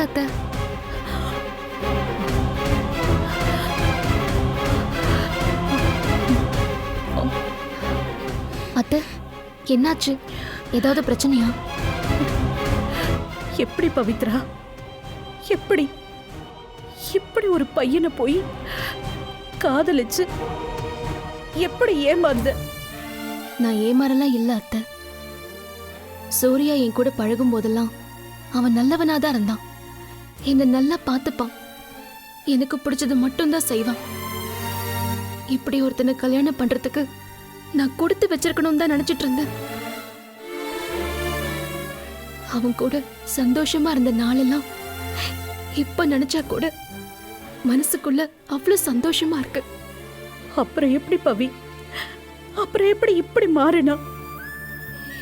சொல்லுங்க அத்தை அத்தை என்னாச்சு? ஏதாவது பிரச்சனையா? எப்படி பவித்ரா? எப்படி? இப்படி ஒரு பையனை போய் காதலிச்சு எப்படி ஏமாந்த? நான் ஏமாறலாம் இல்ல அத்தை. சூர்யா என் கூட பழகும் போதெல்லாம் அவன் நல்லவனா தான் இருந்தான். என்னை நல்லா பார்த்துப்பான். எனக்கு பிடிச்சது மட்டும்தான் செய்வான். இப்படி ஒருத்தனை கல்யாணம் பண்றதுக்கு நான் கொடுத்து வச்சிருக்கணும் தான் நினைச்சிட்டு இருந்தேன். அவன் கூட சந்தோஷமா இருந்த நாளெல்லாம் இப்ப நினைச்சா கூட மனசுக்குள்ள அவ்வளவு சந்தோஷமா இருக்கு. அப்புறம் எப்படி பவி? அப்புறம் எப்படி இப்படி மாறினா?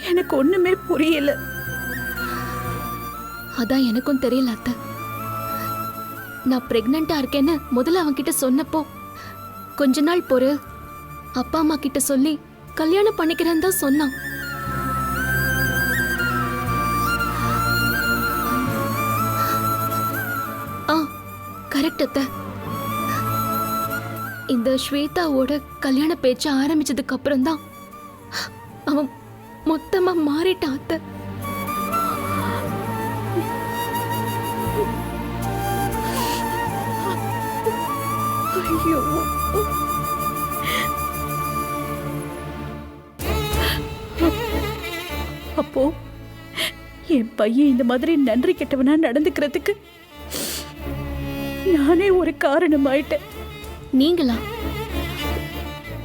எனக்கு ஒண்ணுமே புரியல. அதான் எனக்கும் தெரியல அத்தை. நான் பிரெக்னண்டா இருக்கேன்னு முதல்ல அவன்கிட்ட சொன்னப்போ கொஞ்ச நாள் பொறு அப்பா அம்மா கிட்ட சொல்லி கல்யாணம் பண்ணிக்கிறேன்னு தான் சொன்னான். ஆ கரெக்ட் அத்தை. இந்த ஸ்வேதாவோட கல்யாண பேச்ச ஆரம்பிச்சதுக்கு அப்புறம் தான் அவன் மொத்தமா மாறிட்டான் அத்தை. ஐயோ அப்போ என் பையன் இந்த மாதிரி நன்றி கெட்டவனா நடந்துக்கிறதுக்கு நானே ஒரு காரணமாயிட்டேன். நீங்களா?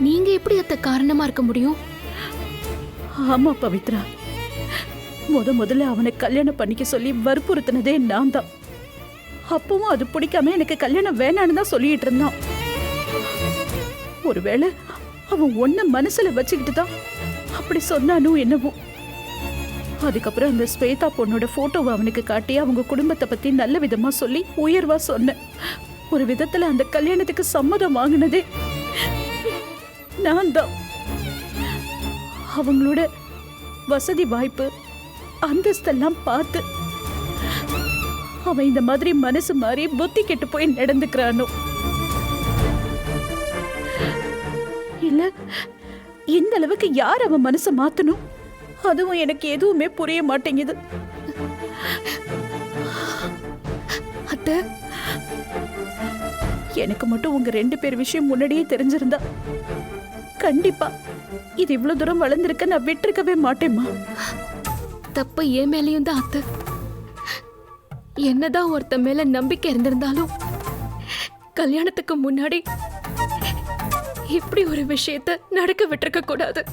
நீங்க எப்படி அத்த காரணமா இருக்க முடியும்? ஆமா பவித்ரா. முத முதல்ல அவனை கல்யாணம் பண்ணிக்க சொல்லி வற்புறுத்தினதே நான் தான் அப்பவும் அது பிடிக்காம எனக்கு கல்யாணம் வேணான்னு தான் சொல்லிட்டு இருந்தான். ஒருவேளை அவன் ஒன்ன மனசுல வச்சுக்கிட்டு தான் அப்படி சொன்னானோ என்னவோ. அதுக்கப்புறம் அந்த ஸ்வேதா பொண்ணோட போட்டோவை அவனுக்கு காட்டி அவங்க குடும்பத்தை பத்தி நல்ல விதமா சொல்லி உயர்வா சொன்னேன். ஒரு விதத்துல அந்த கல்யாணத்துக்கு சம்மதம் வாங்கினதே நான் தான். அவங்களோட வசதி வாய்ப்பு அந்தஸ்தெல்லாம் பார்த்து அவன் இந்த மாதிரி மனசு மாறி புத்தி கெட்டு போய் நடந்துக்கிறானோ. இல்ல. இந்த அளவுக்கு யார் அவன் மனசை மாத்தணும்? அதுவும் எனக்கு எதுவுமே புரிய மாட்டேங்குது. அத்தை எனக்கு மட்டும் உங்க ரெண்டு பேர் விஷயம் முன்னாடியே தெரிஞ்சிருந்தா. கண்டிப்பா இது இவ்வளவு தூரம் வளர்ந்துருக்க நான் விட்டிருக்கவே மாட்டேம்மா. தப்பு என் மேலயும் தான் அத்த. என்னதான் ஒருத்த மேல நம்பிக்கை இருந்திருந்தாலும் கல்யாணத்துக்கு முன்னாடி இப்படி ஒரு விஷயத்த நடக்க விட்டுருக்க கூடாது.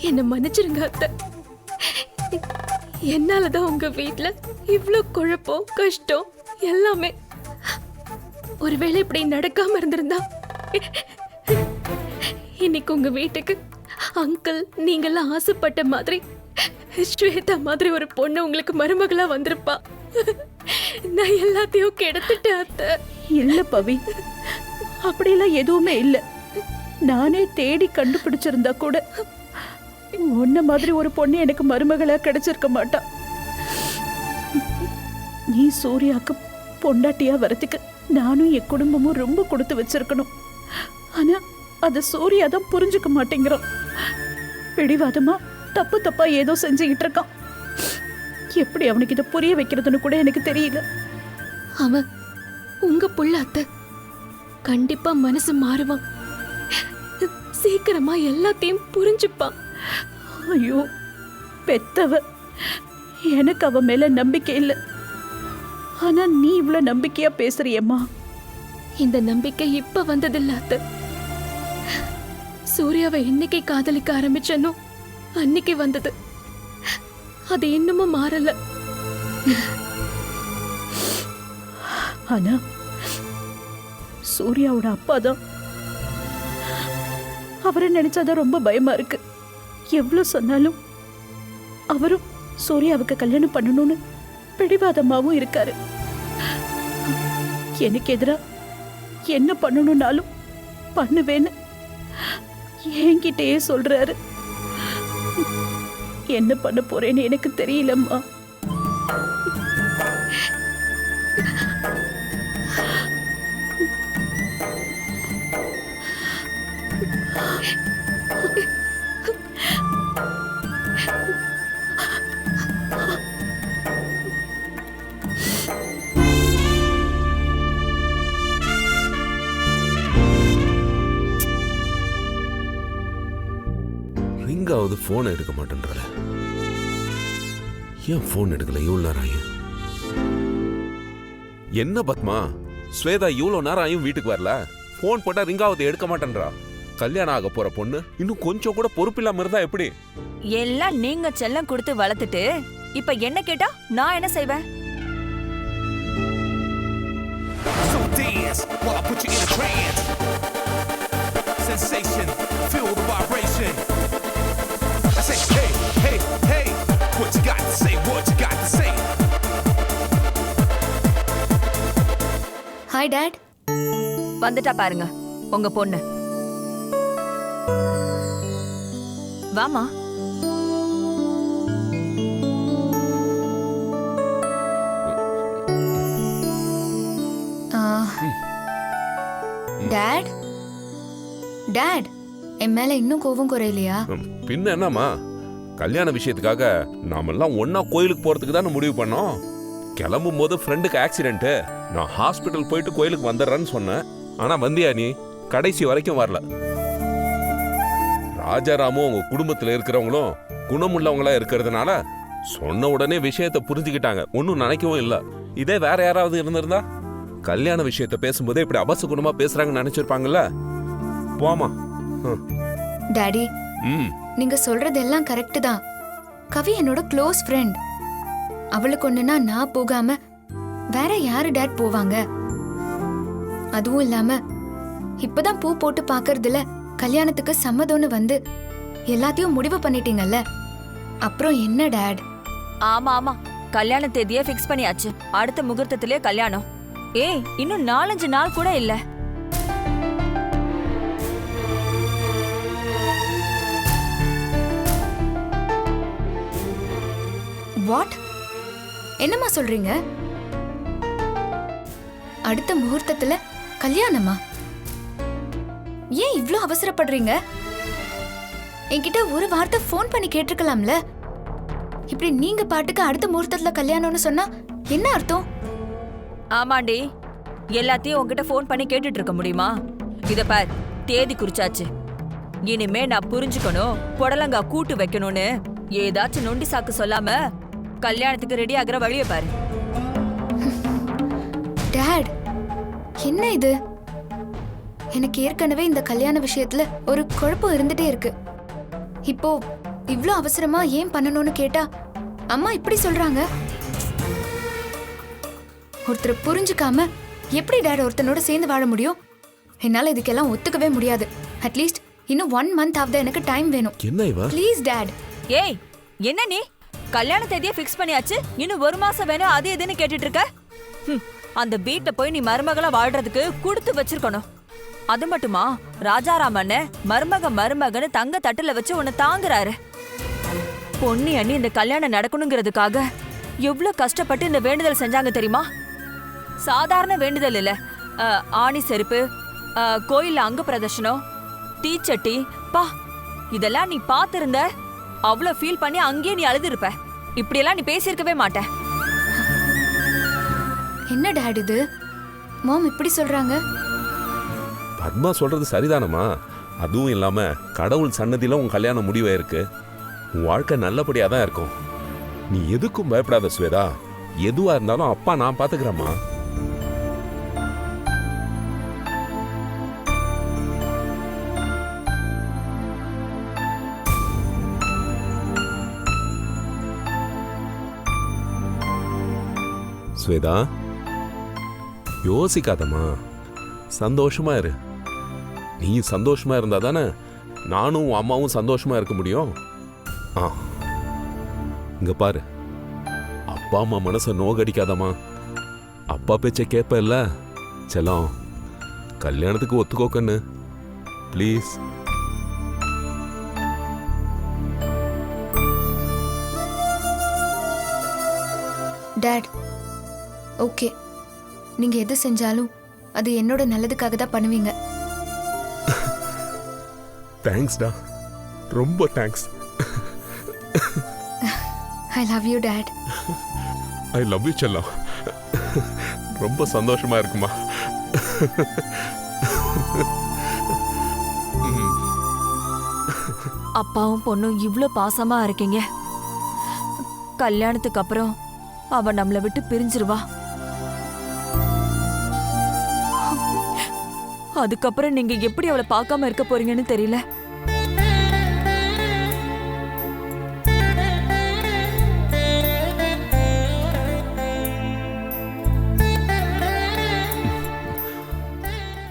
என்ன மன்னிச்சிருங்க அத்தை. என்னாலதான் உங்க வீட்டுல இவ்வளோ குழப்பம் கஷ்டம் எல்லாமே. ஒருவேளை இப்படி நடக்காம இருந்திருந்தா இன்னைக்கு உங்க வீட்டுக்கு அங்கிள் நீங்கெல்லாம் ஆசைப்பட்ட மாதிரி ஸ்வேதா மாதிரி ஒரு பொண்ணு உங்களுக்கு மருமகளா வந்திருப்பா. நான் எல்லாத்தையும் கெடுத்துட்டேன் அத்தை. இல்ல பவி. அப்படியெல்லாம் எதுவுமே இல்ல. நானே தேடி கண்டுபிடிச்சிருந்தா கூட உன்ன மாதிரி ஒரு பொண்ணு எனக்கு மருமகளா கிடைச்சிருக்க மாட்டா. நீ சூர்யாக்கு பொண்டாட்டியா வரதுக்கு நானும் என் குடும்பமும் ரொம்ப கொடுத்து வச்சிருக்கணும். ஆனா அதை சூர்யா தான் புரிஞ்சுக்க மாட்டேங்கிறான் பிடிவாதமா தப்பு தப்பா ஏதோ செஞ்சுக்கிட்டு இருக்கான். எப்படி அவனுக்கு இதை புரிய வைக்கிறதுன்னு கூட எனக்கு தெரியல. அவன் உங்க புள்ள அத்தை. கண்டிப்பா மனசு மாறுவான். சீக்கிரமா எல்லாத்தையும் புரிஞ்சுப்பான். ஐயோ பெத்தவ. எனக்கு அவ மேல நம்பிக்கை இல்லை. ஆனா நீ இவ்வளவு நம்பிக்கையா பேசுறியம்மா. இந்த நம்பிக்கை இப்ப வந்ததில்ல அத்தை. சூர்யாவை என்னைக்கு காதலிக்க ஆரம்பிச்சனோ? அன்னைக்கு வந்தது. அது இன்னமும் மாறல. ஆனா சூர்யாவோட அப்பா தான். அவரை நினைச்சாதான் ரொம்ப பயமா இருக்கு. எவ்வளவு சொன்னாலும் அவரும் சூர்யாவுக்கு கல்யாணம் பண்ணணும்னு பிடிவாதமாவும் இருக்காரு. எனக்கு எதிராக என்ன பண்ணணும்னாலும் பண்ணுவேன்னு என்கிட்டயே சொல்றாரு. என்ன பண்ண போறேன்னு எனக்கு தெரியலம்மா. ஃபோன் எடுக்க மாட்டேன்றல ஏன் ஃபோன் எடுக்கல? இவ்வளோ நேரம் ஆயும் என்ன பத்மா? ஸ்வேதா இவ்வளோ நேரம் ஆயும் வீட்டுக்கு வரல? ஃபோன் போட்டா ரிங் ஆகுது எடுக்க மாட்டேன்றா. கல்யாணம் ஆக போற பொண்ணு இன்னும் கொஞ்சம் கூட பொறுப்பில்லாம இருந்தா எப்படி? எல்லாம் நீங்க செல்லம் கொடுத்து வளர்த்துட்டு இப்ப என்ன கேட்டா நான் என்ன செய்வேன்? So dance while I put you in a trance. Sensation, feel the vibration. Hi dad வந்துட்டா பாருங்க உங்க பொண்ணு. வாமா டாட் டாட் என் மேல இன்னும் கோவம் குறையலையா? பின்ன என்னம்மா? கல்யாண விஷயத்துக்காக நாமெல்லாம் ஒண்ணா கோயிலுக்கு போறதுக்கு தானே முடிவு பண்ணோம். கிளம்பும் போது ஃப்ரெண்டுக்கு ஆக்சிடென்ட் நான் ஹாஸ்பிட்டல் போயிட்டு கோயிலுக்கு வந்துடுறேன்னு சொன்னேன். ஆனா வந்தியா நீ? கடைசி வரைக்கும் வரல. ராஜாராமும் உங்க குடும்பத்துல இருக்கிறவங்களும் குணமுள்ளவங்களா இருக்கிறதுனால சொன்ன உடனே விஷயத்தை புரிஞ்சுக்கிட்டாங்க. ஒன்றும் நினைக்கவும் இல்ல. இதே வேற யாராவது இருந்திருந்தா? கல்யாண விஷயத்த பேசும்போதே இப்படி அபசகுணமா பேசுறாங்கன்னு நினைச்சிருப்பாங்கல்ல? போமா. டாடி நீங்க சொல்றதெல்லாம் கரெக்ட் தான். கவி என்னோட க்ளோஸ் ஃப்ரெண்ட் அவளுக்கு ஒண்ணுனா நான் போகாம வேற யாரு டாட் போவாங்க? அதுவும் இல்லாம இப்பதான் பூ போட்டு பாக்குறதுல கல்யாணத்துக்கு சம்மதம்னு வந்து எல்லாத்தையும் முடிவு பண்ணிட்டீங்கல்ல? அப்புறம் என்ன டாட் ஆமா ஆமா. கல்யாண தேதியை ஃபிக்ஸ் பண்ணியாச்சு. அடுத்த முகூர்த்தத்திலே கல்யாணம். ஏய் இன்னும் நாலஞ்சு நாள் கூட இல்ல. வாட் என்னம்மா சொல்றீங்க? அடுத்த முகூர்த்தத்துல கல்யாணமா? ஏன் இவ்ளோ அவசரப்படுறீங்க? என்கிட்ட ஒரு வார்த்தை ஃபோன் பண்ணி கேட்டிருக்கலாம்ல. இப்படி நீங்க பாட்டுக்கு அடுத்த முகூர்த்தத்துல கல்யாணம்னு சொன்னா என்ன அர்த்தம்? ஆமாண்டி. எல்லாத்தையும் உன்கிட்ட ஃபோன் பண்ணி கேட்டுட்டு இருக்க முடியுமா? இத பார் தேதி குறிச்சாச்சு. இனிமே நான் புரிஞ்சுக்கணும் புடலங்கா கூட்டு வைக்கணும்னு ஏதாச்சும் நொண்டி சாக்கு சொல்லாம கல்யாணத்துக்கு ரெடி ஆகுற வழியை பாரு. டேட் என்ன இது? எனக்கு ஏற்கனவே இந்த கல்யாண விஷயத்துல ஒரு குழப்பம் இருந்துட்டே இருக்கு. இப்போ இவ்ளோ அவசரமா ஏன் பண்ணணும்னு கேட்டா அம்மா இப்படி சொல்றாங்க. ஒருத்தர் புரிஞ்சுக்காம எப்படி டேட் ஒருத்தனோட சேர்ந்து வாழ முடியும்? என்னால இதுக்கெல்லாம் ஒத்துக்கவே முடியாது. அட்லீஸ்ட் இன்னும் ஒன் மந்த் ஆகுது எனக்கு டைம் வேணும். என்ன இவ? ப்ளீஸ் டேட் ஏய் என்ன நீ? கல்யாண தேதியை ஃபிக்ஸ் பண்ணியாச்சு இன்னும் ஒரு மாசம் வேணும் அது இதுன்னு கேட்டுட்டு இருக்க? அந்த வீட்டை போய் நீ மருமகளா வாழ்றதுக்கு கொடுத்து வச்சிருக்கணும். அது மட்டுமா? ராஜாராம் மருமக மருமகன்னு தங்க தட்டுல வச்சு உன்னை தாங்குறாரு. பொன்னி அண்ணி இந்த கல்யாணம் நடக்கணுங்கிறதுக்காக எவ்வளவு கஷ்டப்பட்டு இந்த வேண்டுதல் செஞ்சாங்க தெரியுமா? சாதாரண வேண்டுதல் இல்ல. ஆணி செருப்பு கோயிலில் அங்க பிரதர்ஷனம் தீச்சட்டி பா இதெல்லாம் நீ பாத்திருந்த அவ்வளவு ஃபீல் பண்ணி அங்கேயே நீ அழுதுருப்ப. இப்படியெல்லாம் நீ பேசியிருக்கவே மாட்டேன் என்ன டாட் இது? மாம் இப்படி சொல்றாங்க? பத்மா சொல்றது சரிதானம்மா? அதுவும் இல்லாம கடவுள் சன்னதியில உன் கல்யாணம் முடிவாயிருக்கு. உன் வாழ்க்கை நல்லபடியா தான் இருக்கும். நீ எதுக்கும் பயப்படாத ஸ்வேதா எதுவா இருந்தாலும் அப்பா நான் பாத்துக்கிறேம்மா. ஸ்வேதா யோசிக்காதம்மா. சந்தோஷமா இரு. நீ சந்தோஷமா இருந்தா தானே நானும் அம்மாவும் சந்தோஷமா இருக்க முடியும். ஆ. இங்க பாரு. அப்பா அம்மா மனசை நோகடிக்காதம்மா. அப்பா பேச்சை பேச்ச கேட்பல்ல செல்லம் கல்யாணத்துக்கு ஒத்துக்கோக்கண்ணு ப்ளீஸ். டேட் ஓகே நீங்க எது செஞ்சாலும் அது என்னோட நல்லதுக்காக தான் பண்ணுவீங்க. தேங்க்ஸ்டா ரொம்ப thanks I love you dad I love you செல்லம் ரொம்ப சந்தோஷமா இருக்குமா. அப்பாவும் பொண்ணும் இவ்ளோ பாசமா இருக்கீங்க. கல்யாணத்துக்கு அப்புறம் அவ நம்மளை விட்டு பிரிஞ்சிருவா. அதுக்கப்புறம் நீங்க எப்படி அவளை பார்க்காம இருக்க போறீங்கன்னு தெரியல.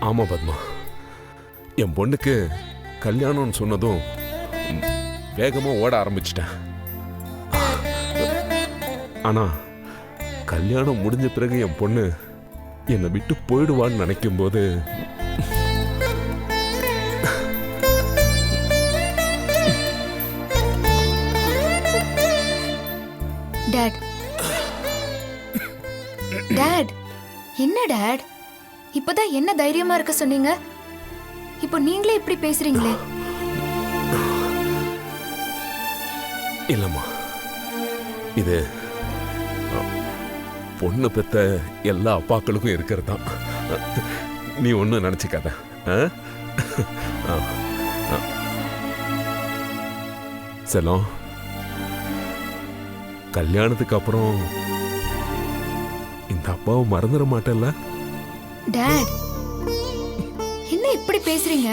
ஆமா பத்மா. என் பொண்ணுக்கு கல்யாணம்னு சொன்னதும் வேகமா ஓட ஆரம்பிச்சிட்டேன். ஆனா கல்யாணம் முடிஞ்ச பிறகு என் பொண்ணு என்னை விட்டு போயிடுவான்னு நினைக்கும் போது டேட் இப்போதான் என்ன தைரியமா இருக்க சொன்னீங்க? இப்போ நீங்களே இப்படி பேசுறீங்களே? இல்லம்மா. இது பொண்ணு பெத்த எல்லா அப்பாக்களுக்கும் இருக்கிறது தான் நீ ஒன்றும் நினச்சிக்காத. ஆ? ஆ, செல்லம் கல்யாணத்துக்கு அப்புறம் அப்பாவை மறந்துட மாட்டல்ல டேட் என்ன இப்படி பேசுறீங்க?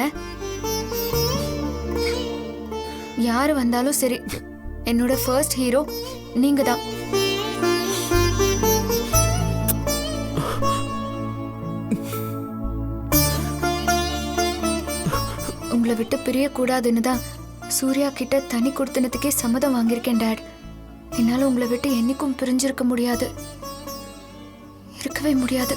யாரு வந்தாலும் சரி என்னோட ஃபர்ஸ்ட் ஹீரோ நீங்க தான் உங்களை விட்டு பிரியக்கூடாதுன்னு தான் சூர்யா கிட்ட தனி கொடுத்தனத்துக்கே சம்மதம் வாங்கியிருக்கேன் டேட் என்னால உங்களை விட்டு என்னைக்கும் பிரிஞ்சிருக்க முடியாது. இருக்கவே முடியாது.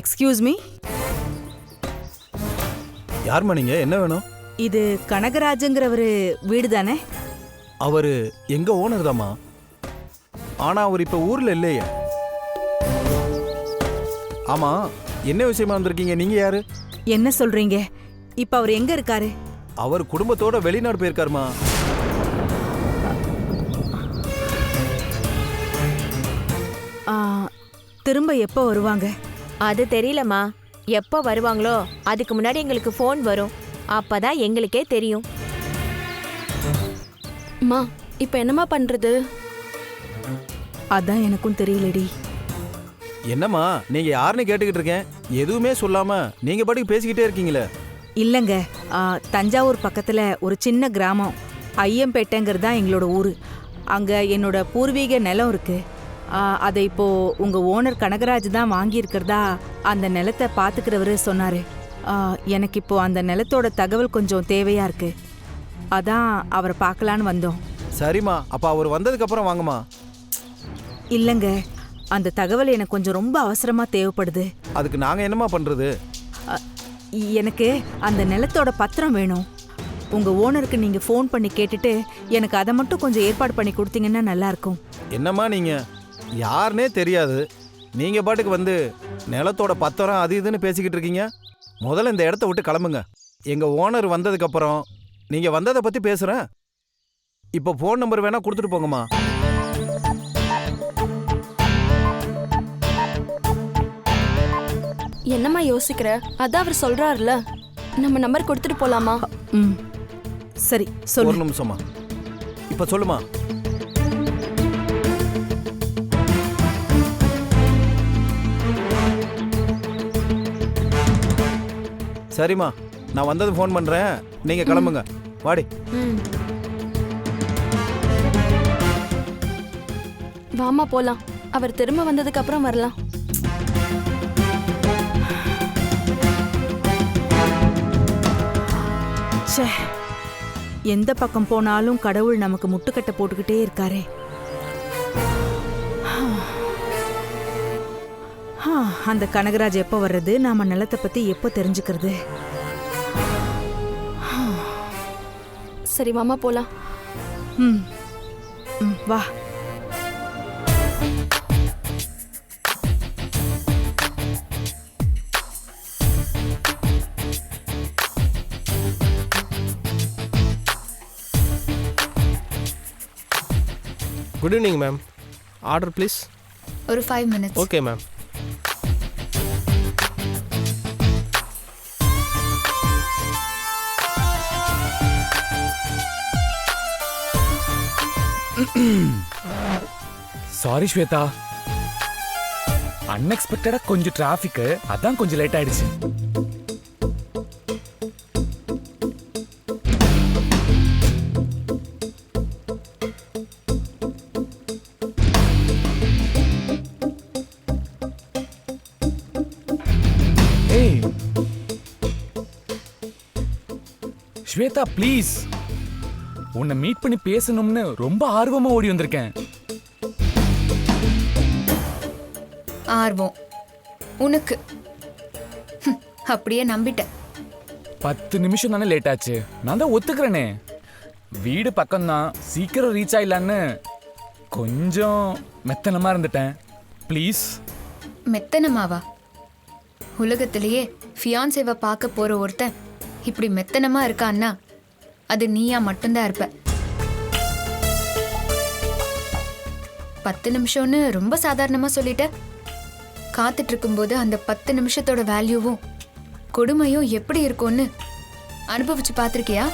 எக்ஸ்கியூஸ் மீ யாரும்மா நீங்க? என்ன வேணும்? இது கனகராஜங்கிறவர் வீடு தானே அவரு எங்க ஓனர் தாம்மா. ஆனா அவர் இப்ப ஊர்ல இல்லையே. ஆமா என்ன விஷயமா வந்திருக்கீங்க? நீங்க யாரு? என்ன சொல்றீங்க? இப்ப அவர் எங்க இருக்காரு? அவர் குடும்பத்தோட வெளிநாடு போயிருக்காருமா? ஆ, திரும்ப எப்போ வருவாங்க? அது தெரியலம்மா. எப்போ வருவாங்களோ அதுக்கு முன்னாடி எங்களுக்கு ஃபோன் வரும். அப்பதான் எங்களுக்கே தெரியும். அம்மா இப்போ என்னம்மா பண்றது? அதான் எனக்கும் தெரியலடி. என்னம்மா நீங்க யாருன்னு கேட்டுக்கிட்டு இருக்கேன். எதுவுமே சொல்லாம நீங்க பாட்டுக்கு பேசிக்கிட்டே இருக்கீங்களே. இல்லைங்க தஞ்சாவூர் பக்கத்துல ஒரு சின்ன கிராமம். ஐயம்பேட்டைங்கிறது தான் எங்களோட ஊர். அங்க என்னோட பூர்வீக நிலம் இருக்கு. ஆ, அதை இப்போ உங்க ஓனர் கனகராஜ் தான் வாங்கியிருக்கிறதா அந்த நிலத்தை பாத்துக்கிறவரு சொன்னாரு. எனக்கு இப்போ அந்த நிலத்தோட தகவல் கொஞ்சம் தேவையா இருக்கு. அதான் அவரை பார்க்கலான்னு வந்தோம். சரிம்மா அப்ப அவர் வந்ததுக்கு அப்புறம் வாங்கம்மா. இல்லைங்க அந்த தகவல் எனக்கு கொஞ்சம் ரொம்ப அவசரமா தேவைப்படுது. அதுக்கு நாங்க என்னம்மா பண்றது? அ, எனக்கு அந்த நிலத்தோட பத்திரம் வேணும். உங்க ஓனருக்கு நீங்க ஃபோன் பண்ணி கேட்டுட்டு எனக்கு அதை மட்டும் கொஞ்சம் ஏற்பாடு பண்ணி கொடுத்தீங்கன்னா நல்லா இருக்கும் என்னம்மா நீங்க? யாருனே தெரியாது. நீங்க பாட்டுக்கு வந்து நிலத்தோட பத்திரம் அது இதுன்னு பேசிக்கிட்டு இருக்கீங்க. முதல்ல இந்த இடத்த விட்டு கிளம்புங்க. எங்க ஓனர் வந்ததுக்கு அப்புறம் நீங்க வந்ததை பத்தி பேசுறேன். இப்போ ஃபோன் நம்பர் வேணா கொடுத்துட்டு போங்கம்மா. என்னம்மா யோசிக்கிற? அதான் அவர் சொல்றாருல. நம்ம நம்பர் கொடுத்துட்டு போலாமா? ம். சரி ஒரு சொல்லு நிமிஷமா இப்போ சொல்லுமா? சரிம்மா நான் வந்தது ஃபோன் பண்றேன். நீங்க கிளம்புங்க. வாடி. ம். வாமா போலாம். அவர் திரும்ப வந்ததுக்கு அப்புறம் வரலாம். ச்சே. எந்த பக்கம் போனாலும் கடவுள் நமக்கு முட்டுக்கட்டை போட்டுக்கிட்டே இருக்காரே. அந்த கனகராஜ் எப்போ வர்றது? நாம நிலத்தை பத்தி எப்போ தெரிஞ்சுக்கிறது? சரி மாமா போலாம். ம், வா. Good evening ma'am order please ஒரு five minutes okay ma'am sorry Shweta அன்எக்ஸ்பெக்டடா கொஞ்சம் டிராஃபிக் அதான் கொஞ்சம் லேட் ஆயிடுச்சு. ஸ்வேதா ப்ளீஸ் உன்னை மீட் பண்ணி பேசணும்னு ரொம்ப ஆர்வமா ஓடி வந்திருக்கேன். ஆர்வம். உனக்கு. ஹம், அப்படியே நம்பிட்டேன். பத்து நிமிஷம் தானே லேட் ஆச்சு. நான் தான் ஒத்துக்கிறேனே. வீடு பக்கம்தான். சீக்கிரம் ரீச் ஆயிடலான்னு கொஞ்சம் மெத்தனமா இருந்துட்டேன். ப்ளீஸ் மெத்தனமாவா? உலகத்திலேயே ஃபியான்சேவை பார்க்க போற ஒருத்தன் இப்படி மெத்தனமா இருக்கான்னா அது நீயா மட்டும்தான் இருப்ப. பத்து நிமிஷம்னு ரொம்ப சாதாரணமா சொல்லிட்ட. காத்துட்டு இருக்கும்போது அந்த பத்து நிமிஷத்தோட வேல்யூவும் கொடுமையும் எப்படி இருக்கும்னு அனுபவிச்சு பார்த்துருக்கியா?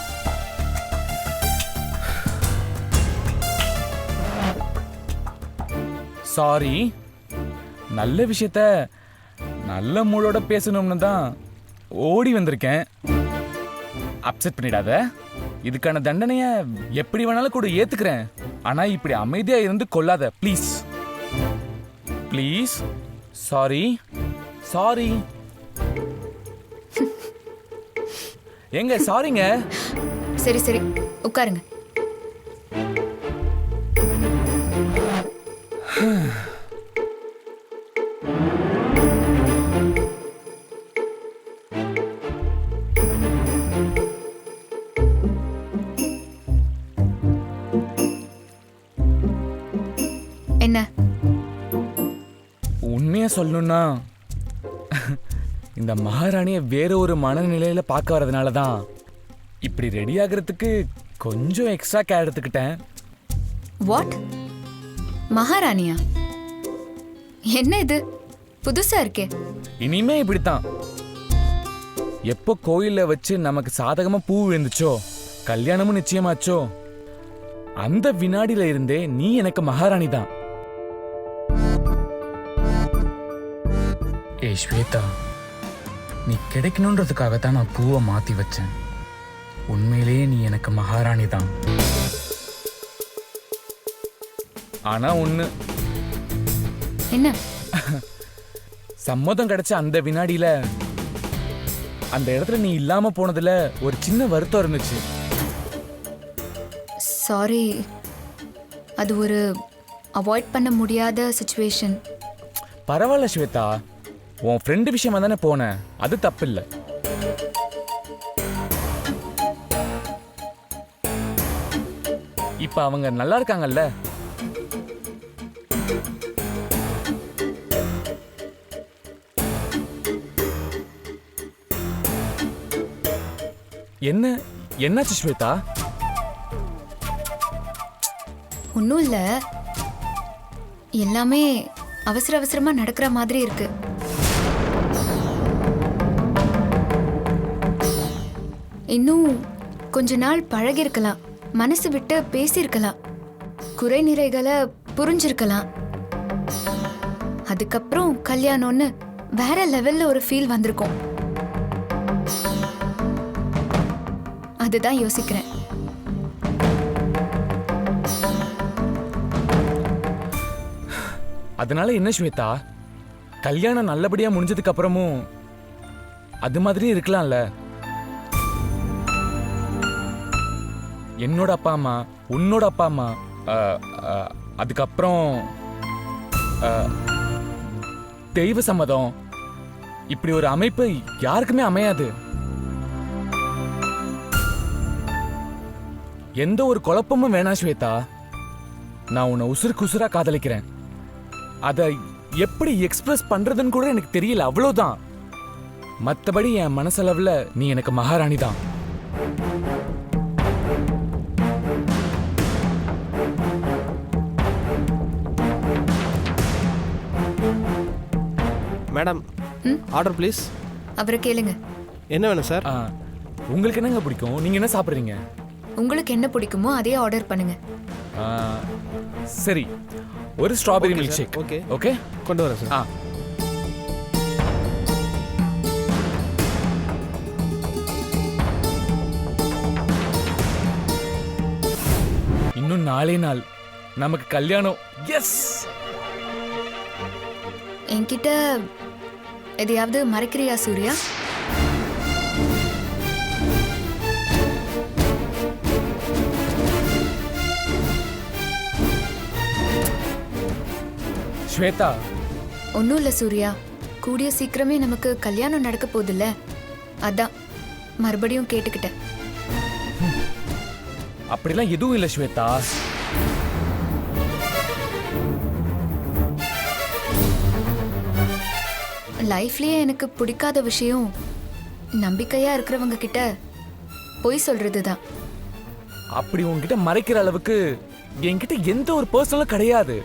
சாரி நல்ல விஷயத்த நல்ல மூளோட பேசணும்னு தான் ஓடி வந்திருக்கேன். அப்செட் பண்ணிடாத. இதுக்கான தண்டனைய எப்படி வேணாலும் கூட ஏத்துக்கிறேன். ஆனா இப்படி அமைதியா இருந்து கொள்ளாத ப்ளீஸ் ப்ளீஸ் சாரி சாரி எங்க சாரிங்க சரி சரி. உட்காருங்க. உண்மையா சொல்லணும்னா இந்த மகாராணியை வேற ஒரு மனநிலையில பார்க்க வரதுனால தான் இப்படி ரெடி ஆகுறதுக்கு கொஞ்சம் எக்ஸ்ட்ரா கேர் எடுத்துக்கிட்டேன். வாட் மகாராணியா? என்ன இது? புதுசா இருக்கே. இனிமே இப்படித்தான். எப்போ கோயில்ல வச்சு நமக்கு சாதகமா பூ விழுந்துச்சோ கல்யாணமும் நிச்சயமாச்சோ அந்த வினாடியில இருந்தே நீ எனக்கு மகாராணி தான் ஏ ஸ்வேதா நீ கிடைக்கணுன்றதுக்காக தான் நான் பூவை மாத்தி வச்சேன். உண்மையிலேயே நீ எனக்கு மகாராணி தான் ஆனா ஒண்ணு. என்ன? சம்மதம் கிடைச்ச அந்த வினாடியில அந்த இடத்துல நீ இல்லாம போனதுல ஒரு சின்ன வருத்தம் இருந்துச்சு. சாரி அது ஒரு அவாய்ட் பண்ண முடியாத சுச்சுவேஷன் பரவாயில்ல ஸ்வேதா. உன் ஃப்ரெண்டு விஷயமா தானே போனேன் அது தப்பு இல்லை இப்ப அவங்க நல்லா இருக்காங்கல்ல? என்ன? என்னாச்சு ஸ்வேதா? ஒன்றும் இல்லை. எல்லாமே அவசர அவசரமா நடக்கிற மாதிரி இருக்கு. இன்னும் கொஞ்ச நாள் பழகிருக்கலாம் மனசு விட்டு பேசியிருக்கலாம். குறை நிறைகளை புரிஞ்சிருக்கலாம். அதுக்கப்புறம் கல்யாணம்னு வேற லெவல்ல ஒரு ஃபீல் வந்திருக்கும். அதுதான் யோசிக்கிறேன். அதனால என்ன ஸ்வேதா கல்யாணம் நல்லபடியா முடிஞ்சதுக்கு அப்புறமும் அது மாதிரி இருக்கலாம்ல. என்னோட அப்பா அம்மா உன்னோட அப்பா அம்மா அதுக்கப்புறம் தெய்வ சம்மதம். இப்படி ஒரு அமைப்பு யாருக்குமே அமையாது. எந்த ஒரு குழப்பமும் வேணாம் ஸ்வேதா. நான் உன்னை உசுருக்கு உசுரா காதலிக்கிறேன். அதை எப்படி எக்ஸ்பிரஸ் பண்றதுன்னு கூட எனக்கு தெரியல அவ்வளோதான் மற்றபடி என் மனசளவில் நீ எனக்கு மகாராணி தான் மேடம் ம்? ஆர்டர் ப்ளீஸ் அவரை கேளுங்க. என்ன வேணும் சார் ஆ, உங்களுக்கு என்னங்க பிடிக்கும்? நீங்க என்ன சாப்பிடுறீங்க? உங்களுக்கு என்ன பிடிக்குமோ அதே ஆர்டர் பண்ணுங்க. ஆ, சரி. ஒரு strawberry milk. Shake Okay. Okay கொண்டு வரேன் சார் ஆ. இன்னும் நாளே நாள். நமக்கு கல்யாணம். எஸ் என்கிட்ட எதையாவது மறைக்கிறியா சூர்யா? ஸ்வேதா. ஒன்றும் இல்லை சூர்யா. கூடிய சீக்கிரமே நமக்கு கல்யாணம் நடக்க போகுதுல்ல. அதான் மறுபடியும் கேட்டுக்கிட்டேன். அப்படிலாம் எதுவும் இல்லை ஸ்வேதா. லைஃப்லயே எனக்கு பிடிக்காத விஷயம் நம்பிக்கையா இருக்கிறவங்க கிட்ட பொய் சொல்றது தான் அப்படி உன்கிட்ட மறைக்கிற அளவுக்கு என்கிட்ட எந்த ஒரு பர்சனலும் கிடையாது.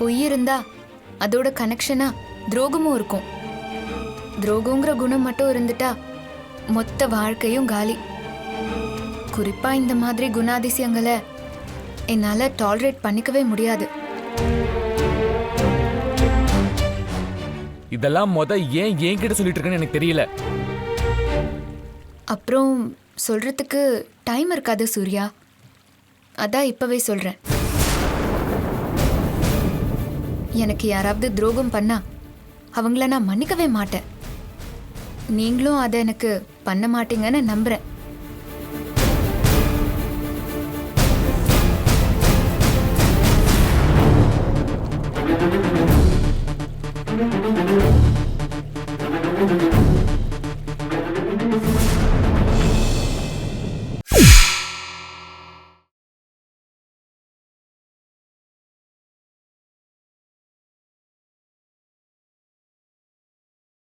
பொய் இருந்தா அதோட கனெக்ஷனா துரோகமும் இருக்கும். துரோகங்கிற குணம் மட்டும் இருந்துட்டா மொத்த வாழ்க்கையும் காலி. குறிப்பா இந்த மாதிரி குணாதிசயங்களை என்னால டாலரேட் பண்ணிக்கவே முடியாது. இதெல்லாம் மொத ஏன் என்கிட்ட சொல்லிட்டு இருக்கேன்னு எனக்கு தெரியல. அப்புறம் சொல்றதுக்கு டைம் இருக்காது சூர்யா. அதான் இப்பவே சொல்றேன். எனக்கு யாராவது துரோகம் பண்ணா அவங்கள நான் மன்னிக்கவே மாட்டேன். நீங்களும் அதை எனக்கு பண்ண மாட்டீங்கன்னு நம்புறேன்.